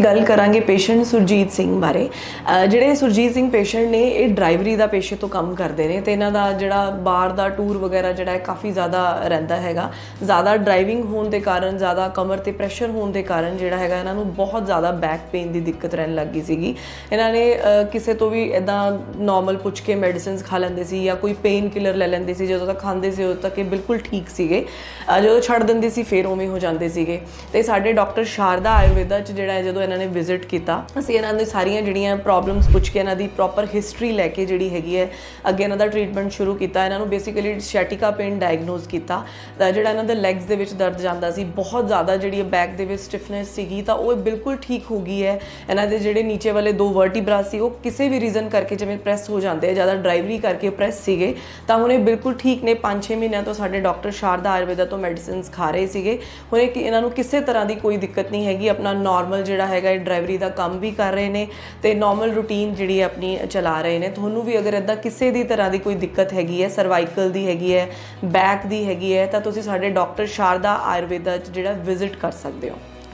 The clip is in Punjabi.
ਅਸੀਂ ਗੱਲ ਕਰਾਂਗੇ ਪੇਸ਼ੈਂਟ ਸੁਰਜੀਤ ਸਿੰਘ ਬਾਰੇ। ਜਿਹੜੇ ਸੁਰਜੀਤ ਸਿੰਘ ਪੇਸ਼ੈਂਟ ਨੇ, ਇਹ ਡਰਾਈਵਰੀ ਦਾ ਪੇਸ਼ੇ ਤੋਂ ਕੰਮ ਕਰਦੇ ਨੇ ਤੇ ਇਹਨਾਂ ਦਾ ਜਿਹੜਾ ਬਾਹਰ ਦਾ ਟੂਰ ਵਗੈਰਾ ਜਿਹੜਾ ਹੈ, ਕਾਫੀ ਜ਼ਿਆਦਾ ਰਹਿੰਦਾ ਹੈਗਾ। ਜ਼ਿਆਦਾ ਡਰਾਈਵਿੰਗ ਹੋਣ ਦੇ ਕਾਰਨ, ਜ਼ਿਆਦਾ ਕਮਰ ਤੇ ਪ੍ਰੈਸ਼ਰ ਹੋਣ ਦੇ ਕਾਰਨ ਜਿਹੜਾ ਹੈਗਾ, ਇਹਨਾਂ ਨੂੰ ਬਹੁਤ ਜ਼ਿਆਦਾ ਬੈਕ ਪੇਨ ਦੀ ਦਿੱਕਤ ਰਹਿਣ ਲੱਗੀ ਸੀਗੀ। ਇਹਨਾਂ ਨੇ ਕਿਸੇ ਤੋਂ ਵੀ ਇਦਾਂ ਨਾਰਮਲ ਪੁੱਛ ਕੇ ਮੈਡੀਸਿਨਸ ਖਾ ਲੈਂਦੇ ਸੀ ਜਾਂ ਕੋਈ ਪੇਨ ਕਿਲਰ ਲੈ ਲੈਂਦੇ ਸੀ, ਜਦੋਂ ਤੱਕ ਖਾਂਦੇ ਸੀ, ਉਦੋਂ ਤੱਕ ਇਹ ਬਿਲਕੁਲ ਠੀਕ ਸੀਗੇ। ਜਦੋਂ ਛੱਡ ਦਿੰਦੇ ਸੀ, ਫਿਰ ਉਵੇਂ ਹੋ ਜਾਂਦੇ ਸੀਗੇ। ਤੇ ਸਾਡੇ ਡਾਕਟਰ ਸ਼ਾਰਦਾ ਆਯੁਰਵੇਦਾ ਚ ਜਿਹੜਾ ਹੈ, ਜਦੋਂ ਇਹਨਾਂ ਨੇ ਵਿਜ਼ਿਟ ਕੀਤਾ। ਅਸੀਂ ਇਹਨਾਂ ਦੀ ਸਾਰੀਆਂ ਜਿਹੜੀਆਂ ਪ੍ਰੋਬਲਮਸ ਪੁੱਛ ਕੇ ਇਹਨਾਂ ਦੀ ਪ੍ਰੋਪਰ ਹਿਸਟਰੀ ਲੈ ਕੇ ਜਿਹੜੀ ਹੈਗੀ ਹੈ, ਅੱਗੇ ਇਹਨਾਂ ਦਾ ਟ੍ਰੀਟਮੈਂਟ ਸ਼ੁਰੂ ਕੀਤਾ। ਇਹਨਾਂ ਨੂੰ ਬੇਸਿਕਲੀ ਸ਼ੈਟਿਕਾ ਪੇਨ ਡਾਇਗਨੋਸ ਕੀਤਾ। ਜਿਹੜਾ ਇਹਨਾਂ ਦੇ ਲੈਗਸ ਦੇ ਵਿੱਚ ਦਰਦ ਜਾਂਦਾ ਸੀ, ਬਹੁਤ ਜ਼ਿਆਦਾ ਜਿਹੜੀ ਬੈਕ ਦੇ ਵਿੱਚ ਸਟਿਫਨੈਸ ਸੀਗੀ, ਤਾਂ ਉਹ ਬਿਲਕੁਲ ਠੀਕ ਹੋ ਗਈ ਹੈ। ਇਹਨਾਂ ਦੇ ਜਿਹੜੇ ਨੀਚੇ ਵਾਲੇ ਦੋ ਵਰਟੀਬਰਾ ਸੀ, ਉਹ ਕਿਸੇ ਵੀ ਰੀਜ਼ਨ ਕਰਕੇ ਜਿਵੇਂ ਪ੍ਰੈਸ ਹੋ ਜਾਂਦੇ ਆ, ਜ਼ਿਆਦਾ ਡਰਾਈਵਰੀ ਕਰਕੇ ਪ੍ਰੈਸ ਸੀਗੇ, ਤਾਂ ਹੁਣ ਇਹ ਬਿਲਕੁਲ ਠੀਕ ਨੇ। 5-6 ਮਹੀਨਿਆਂ ਤੋਂ ਸਾਡੇ ਡਾਕਟਰ ਸ਼ਾਰਦਾ ਆਯੁਰਵੇਦਾ ਤੋਂ ਮੈਡੀਸਿਨਸ ਖਾ ਰਹੇ ਸੀਗੇ। ਹੁਣ ਇਹਨਾਂ ਨੂੰ ਕਿਸੇ ਤਰ੍ਹਾਂ ਦੀ ਕੋਈ ਦਿੱਕਤ ਨਹੀਂ ਹੈਗੀ, ਆਪਣਾ ਨਾਰਮਲ ਜਿਹੜਾ ਹੈ ਹੈਗਾ ਡਰਾਈਵਰੀ ਦਾ ਕੰਮ ਵੀ ਕਰ ਰਹੇ ਨੇ ਤੇ ਨਾਰਮਲ ਰੂਟੀਨ ਜਿਹੜੀ ਆਪਣੀ ਚਲਾ ਰਹੇ ਨੇ। ਤੁਹਾਨੂੰ ਵੀ ਅਗਰ ਇਦਾਂ ਕਿਸੇ ਦੀ ਤਰ੍ਹਾਂ ਦੀ ਕੋਈ ਦਿੱਕਤ ਹੈਗੀ ਹੈ ਸਰਵਾਈਕਲ ਦੀ ਹੈਗੀ ਹੈ ਬੈਕ ਦੀ ਹੈਗੀ ਹੈ, ਤਾਂ ਤੁਸੀਂ ਸਾਡੇ ਡਾਕਟਰ ਸ਼ਾਰਦਾ ਆਯੁਰਵੇਦਾ 'ਚ ਜਿਹੜਾ ਵਿਜ਼ਿਟ ਕਰ ਸਕਦੇ ਹੋ।